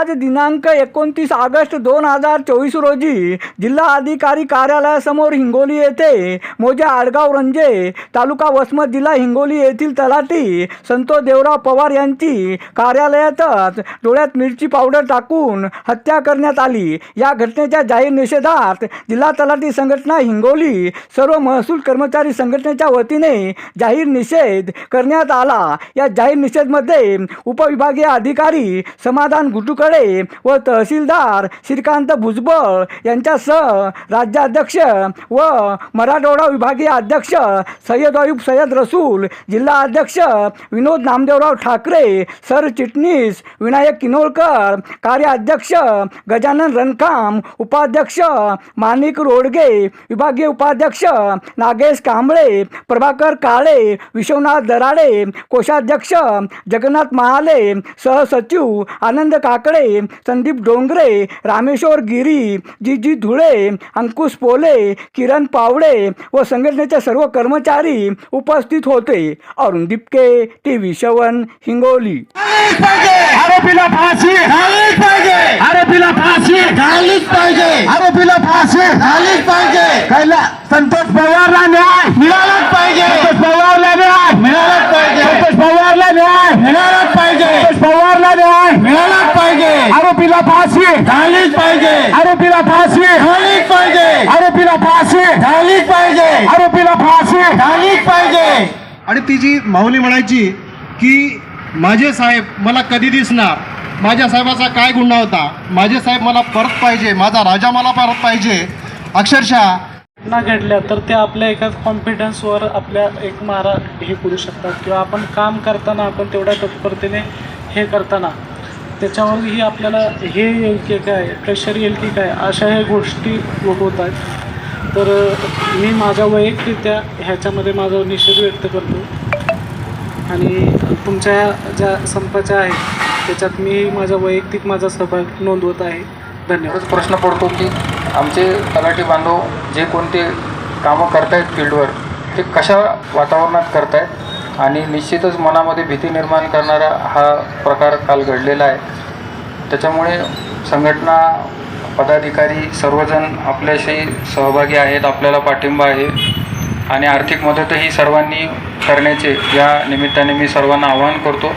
आज दिनांक एकोणतीस ऑगस्ट दोन हजार चोवीस रोजी जिल्हा अधिकारी कार्यालयासमोर हिंगोली येथे मोजा आडगाव रंजे तालुका वसमत जिल्हा हिंगोली येथील तलाठी संतोष देवराव पवार यांची कार्यालयातच डोळ्यात मिरची पावडर टाकून हत्या करण्यात आली. या घटनेच्या जाहीर निषेधात जिल्हा तलाठी संघटना हिंगोली सर्व महसूल कर्मचारी संघटनेच्या वतीने जाहीर निषेध करण्यात आला. या जाहीर निषेधमध्ये उपविभागीय अधिकारी समाधान गुटुकडे व तहसीलदार श्रीकांत भुजबळ यांच्यासह राज्याध्यक्ष व मराठवाडा विभागीय अध्यक्ष सय्यद अयूब सय्यद रसूल जिल्हा अध्यक्ष विनोद नामदेवराव ठाकरे सरचिटणीस विनायक किनोळकर कार्याध्यक्ष गजानन रणकाम उपाध्यक्ष माणिक रोडगे विभागीय उपाध्यक्ष नागेश कांबळे प्रभाकर काळे विश्वनाथ दराडे कोषाध्यक्ष जगन्नाथ महाले सहसचिव आनंद काकडे संदीप डोंगरे रामेश्वर गिरी जी जी धुळे अंकुश पोले किरण पावडे व संघटनेचे सर्व कर्मचारी उपस्थित होते. Arun Dipke T V seven Hingoli आरोपीला फाशी. झालीच पाहिजे. आरोपीला फाशी. झालीच पाहिजे. आरोपीला फाशी. झालीच पाहिजे. कैला संतोष पवारला न्याय. मिळालंच पाहिजे संतोष पवारला न्याय मिळालंच पाहिजे संतोष पवारला न्याय मिळालंच पाहिजे संतोष पवारला न्याय मिळालंच पाहिजे आरोपीला फाशी झालीच पाहिजे। आरोपीला फाशी झालीच पाहिजे। आरोपीला फाशी झालीच पाहिजे। आरोपीला फाशी झालीच पाहिजे। आणि ती जी माऊली म्हणायची की माझे साहेब मला कधी दिसणार? माझ्या साहेबाचा काय गुन्हा होता? माझे साहेब मला परत पाहिजे. माझा राजा मला परत पाहिजे. अक्षरशः घटना घडल्या तर ते आपल्या एकाच कॉन्फिडन्सवर आपल्या एक मारा हे करू शकतात. किंवा आपण काम करताना आपण तेवढ्या तत्परतेने हे करताना त्याच्यावरही आपल्याला हे येईल की काय प्रेशर येईल की काय अशा ह्या गोष्टी होत आहेत. तर मी माझ्या वैयक्तिकरित्या ह्याच्यामध्ये माझा निषेध व्यक्त करतो. आणि तुमच्या ज्या संपाच्या आहेत त्याच्यात मी माझा वैयक्तिक माझा सहभाग नोंदवत आहे. धन्यवाद. प्रश्न पडतो की आमचे तलाठी बांधव जे कोणते कामं करतायत फील्डवर ते कशा वातावरणात करतायत? आणि निश्चितच मनामध्ये भीती निर्माण करणारा हा प्रकार काल घडलेला आहे. त्याच्यामुळे संघटना पदाधिकारी सर्वजण आपल्याशी सहभागी आहेत आपल्याला पाठिंबा आहे आणि आर्थिक मदतही सर्वांनी करण्याचे या निमित्ताने मी सर्वांना आवाहन करतो.